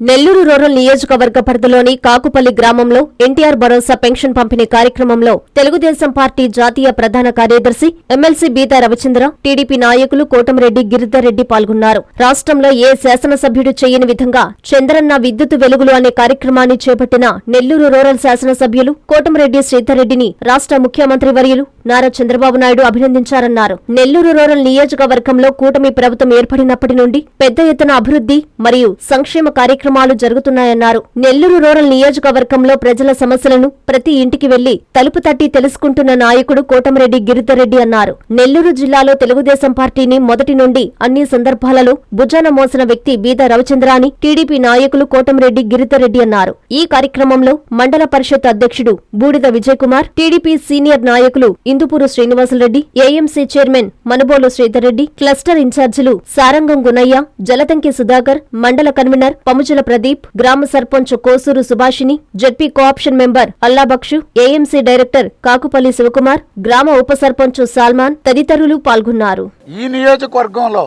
Nellore rural నియోజకవర్గ పరిధిలోని కాకుపల్లి గ్రామంలో ఎన్టీఆర్ భరోసా పెన్షన్ పంపిణీ కార్యక్రమంలో తెలుగుదేశం పార్టీ జాతీయ ప్రధాన కార్యదర్శి ఎమ్మెల్సీ బీతా రవిచంద్ర టీడీపీ నాయకులు కోటమిరెడ్డి గిరిధర్రెడ్డి పాల్గొన్నారు. రాష్ట్రంలో ఏ శాసనసభ్యుడు చేయని విధంగా చంద్రన్న విద్యుత్ వెలుగులు అనే కార్యక్రమాన్ని చేపట్టిన నెల్లూరు రూరల్ శాసనసభ్యులు కోటమిరెడ్డి శ్రీధర్రెడ్డిని రాష్ట్ర ముఖ్యమంత్రి వర్యులు నారా చంద్రబాబు నాయుడు అభినందించారన్నారు. నెల్లూరు రూరల్ నియోజకవర్గంలో కూటమి ప్రభుత్వం ఏర్పడినప్పటి నుండి పెద్ద ఎత్తున అభివృద్ధి మరియు సంక్షేమ కార్యక్రమాలు జరుగుతున్నాయన్నారు. నెల్లూరు రూరల్ నియోజకవర్గంలో ప్రజల సమస్యలను ప్రతి ఇంటికి వెళ్ళి తలుపు తట్టి తెలుసుకుంటున్న నాయకుడు కోటమిరెడ్డి గిరిధర్రెడ్డి అన్నారు. నెల్లూరు జిల్లాలో తెలుగుదేశం పార్టీని మొదటి నుండి అన్ని సందర్భాలలో భుజాన మోసిన వ్యక్తి బీద రవిచంద్ర అని టీడీపీ నాయకులు కోటమిరెడ్డి గిరిధర్రెడ్డి అన్నారు. ఈ కార్యక్రమంలో మండల పరిషత్ అధ్యక్షుడు బూడిద విజయకుమార్ టీడీపీ సీనియర్ నాయకులు Indupur Srinivasulareddy AMC chairman Manubolu Sridharreddy cluster ఇన్ఛార్జీలు సారంగం గునయ్య జలతంకి సుధాకర్ మండల కన్వీనర్ పముజల ప్రదీప్ గ్రామ sarpanch Kosuru Subhashini ZP co-option member Allabakshu AMC director Kakupalli Sivakumar గ్రామ ఉప సర్పంచ్ సాల్మాన్ తదితరులు పాల్గొన్నారు. ఈ నియోజకవర్గంలో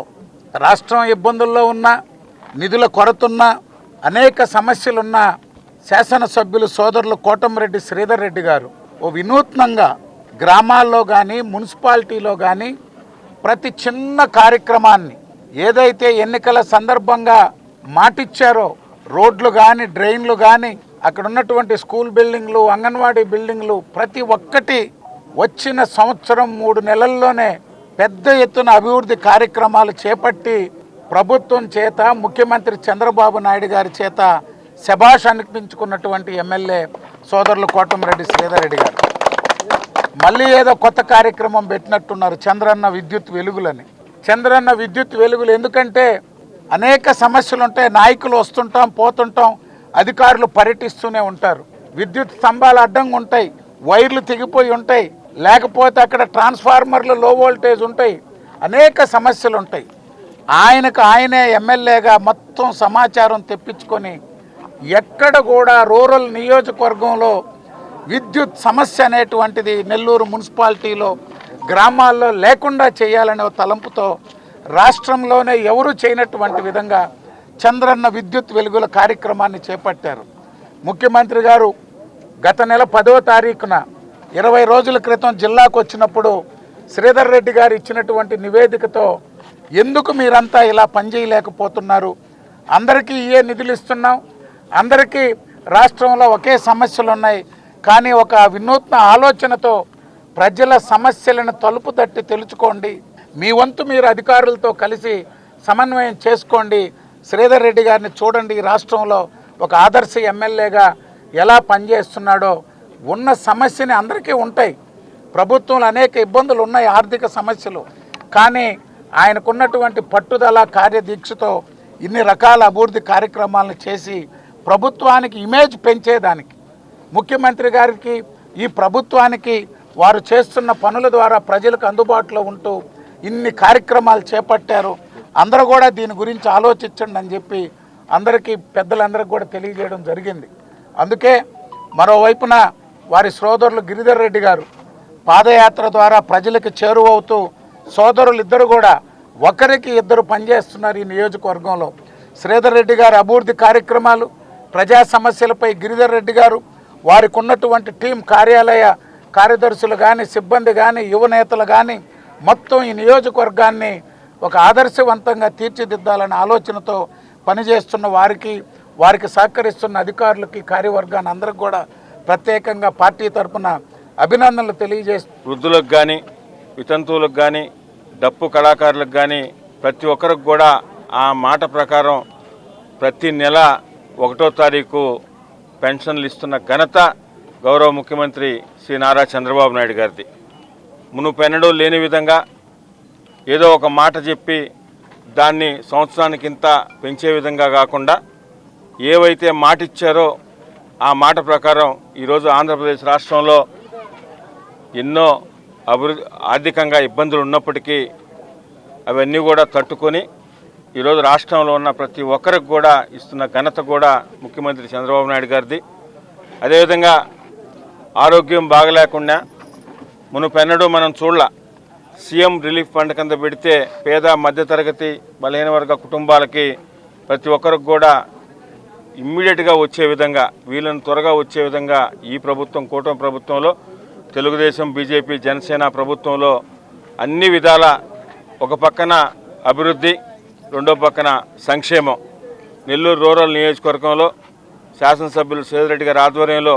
రాష్ట్రం ఇబ్బందుల్లో ఉన్న నిధుల కొరతున్న అనేక సమస్యలున్న శాసనసభ్యులు సోదరులు కోటమిరెడ్డి శ్రీధర్ రెడ్డి గారు ఓ వినూత్నంగా గ్రామాల్లో కానీ మున్సిపాలిటీలో కానీ ప్రతి చిన్న కార్యక్రమాన్ని ఏదైతే ఎన్నికల సందర్భంగా మాటిచ్చారో రోడ్లు కానీ డ్రైన్లు కానీ అక్కడ ఉన్నటువంటి స్కూల్ బిల్డింగ్లు అంగన్వాడీ బిల్డింగ్లు ప్రతి ఒక్కటి వచ్చిన సంవత్సరం మూడు నెలల్లోనే పెద్ద ఎత్తున అభివృద్ధి కార్యక్రమాలు చేపట్టి ప్రభుత్వం చేత ముఖ్యమంత్రి చంద్రబాబు నాయుడు గారి చేత శభాష్ అనిపించుకున్నటువంటి ఎమ్మెల్యే సోదరులు కోటమిరెడ్డి శ్రీధర్రెడ్డి గారు. మళ్ళీ ఏదో కొత్త కార్యక్రమం పెట్టినట్టున్నారు చంద్రన్న విద్యుత్ వెలుగులని. చంద్రన్న విద్యుత్ వెలుగులు ఎందుకంటే అనేక సమస్యలు ఉంటాయి. నాయకులు వస్తుంటాం పోతుంటాం అధికారులు పర్యటిస్తూనే ఉంటారు. విద్యుత్ స్తంభాలు అడ్డంగా ఉంటాయి వైర్లు తెగిపోయి ఉంటాయి. లేకపోతే అక్కడ ట్రాన్స్ఫార్మర్లు లో వోల్టేజ్ ఉంటాయి. అనేక సమస్యలు ఉంటాయి. ఆయనకు ఆయనే ఎమ్మెల్యేగా మొత్తం సమాచారం తెప్పించుకొని ఎక్కడ కూడా రూరల్ నియోజకవర్గంలో విద్యుత్ సమస్య అనేటువంటిది నెల్లూరు మున్సిపాలిటీలో గ్రామాల్లో లేకుండా చేయాలనే తలంపుతో రాష్ట్రంలోనే ఎవరు చేయనటువంటి విధంగా చంద్రన్న విద్యుత్ వెలుగుల కార్యక్రమాన్ని చేపట్టారు. ముఖ్యమంత్రి గారు గత నెల పదవ తారీఖున ఇరవై రోజుల క్రితం జిల్లాకు వచ్చినప్పుడు శ్రీధర్ రెడ్డి గారు ఇచ్చినటువంటి నివేదికతో ఎందుకు మీరంతా ఇలా పనిచేయలేకపోతున్నారు? అందరికీ ఏ నిధులు ఇస్తున్నాం? అందరికీ రాష్ట్రంలో ఒకే సమస్యలు ఉన్నాయి కానీ ఒక వినూత్న ఆలోచనతో ప్రజల సమస్యలను తలుపు తట్టి తెలుసుకోండి. మీ వంతు మీరు అధికారులతో కలిసి సమన్వయం చేసుకోండి. శ్రీధర్ రెడ్డి గారిని చూడండి. రాష్ట్రంలో ఒక ఆదర్శ ఎమ్మెల్యేగా ఎలా పనిచేస్తున్నాడో. ఉన్న సమస్యని అందరికీ ఉంటాయి. ప్రభుత్వంలో అనేక ఇబ్బందులు ఉన్నాయి ఆర్థిక సమస్యలు. కానీ ఆయనకున్నటువంటి పట్టుదల కార్యదీక్షతో ఇన్ని రకాల అభివృద్ధి కార్యక్రమాలను చేసి ప్రభుత్వానికి ఇమేజ్ పెంచేదానికి ముఖ్యమంత్రి గారికి ఈ ప్రభుత్వానికి వారు చేస్తున్న పనుల ద్వారా ప్రజలకు అందుబాటులో ఉంటూ ఇన్ని కార్యక్రమాలు చేపట్టారు. అందరూ కూడా దీని గురించి ఆలోచించండి అని చెప్పి అందరికీ పెద్దలందరికీ కూడా తెలియజేయడం జరిగింది. అందుకే మరోవైపున వారి సోదరులు గిరిధర్ రెడ్డి గారు పాదయాత్ర ద్వారా ప్రజలకు చేరువవుతూ సోదరులు ఇద్దరు కూడా ఒకరికి ఇద్దరు పనిచేస్తున్నారు ఈ నియోజకవర్గంలో. శ్రీధర్ రెడ్డి గారి అభివృద్ధి కార్యక్రమాలు ప్రజా సమస్యలపై గిరిధర్ రెడ్డి గారు వారికి ఉన్నటువంటి టీం కార్యాలయ కార్యదర్శులు కానీ సిబ్బంది కానీ యువ నేతలు కానీ మొత్తం ఈ నియోజకవర్గాన్ని ఒక ఆదర్శవంతంగా తీర్చిదిద్దాలనే ఆలోచనతో పనిచేస్తున్న వారికి వారికి సహకరిస్తున్న అధికారులకి కార్యవర్గాన్ని అందరికి కూడా ప్రత్యేకంగా పార్టీ తరపున అభినందనలు తెలియజేస్తూ వృద్ధులకు కానీ వితంతువులకు కానీ డప్పు కళాకారులకు కానీ ప్రతి ఒక్కరికి కూడా ఆ మాట ప్రకారం ప్రతి నెల ఒకటో తారీఖు పెన్షన్లు ఇస్తున్న ఘనత గౌరవ ముఖ్యమంత్రి శ్రీ నారా చంద్రబాబు నాయుడు గారిది. మునుపెన్నడూ లేని విధంగా ఏదో ఒక మాట చెప్పి దాన్ని సంవత్సరానికింత పెంచే విధంగా కాకుండా ఏవైతే మాట ఇచ్చారో ఆ మాట ప్రకారం ఈరోజు ఆంధ్రప్రదేశ్ రాష్ట్రంలో ఎన్నో అభివృద్ధి ఆర్థికంగా ఇబ్బందులు ఉన్నప్పటికీ అవన్నీ కూడా తట్టుకొని ఈరోజు రాష్ట్రంలో ఉన్న ప్రతి ఒక్కరికి కూడా ఇస్తున్న ఘనత కూడా ముఖ్యమంత్రి చంద్రబాబు నాయుడు గారిది. అదేవిధంగా ఆరోగ్యం బాగలేకుండా మునుపెన్నడూ మనం చూడాల. సీఎం రిలీఫ్ ఫండ్ కింద పెడితే పేద మధ్యతరగతి బలహీన వర్గ కుటుంబాలకి ప్రతి ఒక్కరికి కూడా ఇమ్మీడియట్గా వచ్చే విధంగా వీళ్ళని త్వరగా వచ్చే విధంగా ఈ ప్రభుత్వం కూటమి ప్రభుత్వంలో తెలుగుదేశం బీజేపీ జనసేన ప్రభుత్వంలో అన్ని విధాల ఒక పక్కన అభివృద్ధి రెండో పక్కన సంక్షేమం. నెల్లూరు రూరల్ నియోజకవర్గంలో శాసనసభ్యులు సేదిరెడ్డి గారి ఆధ్వర్యంలో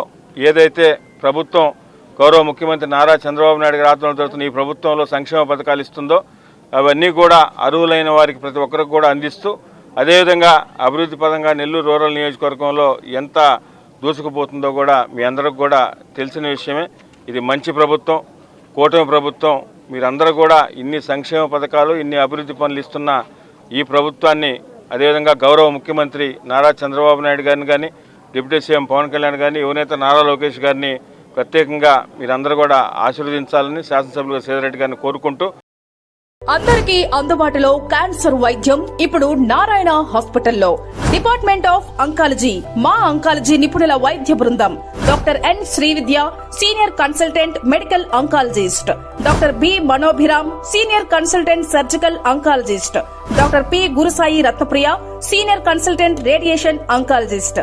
ఏదైతే ప్రభుత్వం గౌరవ ముఖ్యమంత్రి నారా చంద్రబాబు నాయుడు గారి ఆధ్వర్యంలో జరుగుతున్న ఈ ప్రభుత్వంలో సంక్షేమ పథకాలు ఇస్తుందో అవన్నీ కూడా అర్హులైన వారికి ప్రతి ఒక్కరికి కూడా అందిస్తూ అదేవిధంగా అభివృద్ధి పదంగా నెల్లూరు రూరల్ నియోజకవర్గంలో ఎంత దూసుకుపోతుందో కూడా మీ అందరికి కూడా తెలిసిన విషయమే. ఇది మంచి ప్రభుత్వం కూటమి ప్రభుత్వం మీరందరూ కూడా ఇన్ని సంక్షేమ పథకాలు ఇన్ని అభివృద్ధి పనులు ఇస్తున్న ఈ ప్రభుత్వాన్ని అదేవిధంగా గౌరవ ముఖ్యమంత్రి నారా చంద్రబాబు నాయుడు గారిని కానీ డిప్యూటీ సీఎం పవన్ కళ్యాణ్ గారిని యువనేత నారా లోకేష్ గారిని ప్రత్యేకంగా మీరందరూ కూడా ఆశీర్వదించాలని శాసనసభ్యులు సేదరెడ్డి గారిని కోరుకుంటూ అందరికీ అందుబాటులో క్యాన్సర్ వైద్యం ఇప్పుడు నారాయణ హాస్పిటల్లో. డిపార్ట్మెంట్ ఆఫ్ అంకాలజీ మా అంకాలజీ నిపుణుల వైద్య బృందం. Doctor N Srividya senior consultant medical oncologist. Doctor B Manobhiram senior consultant surgical oncologist. Doctor P Gurusai Ratnapriya senior consultant radiation oncologist.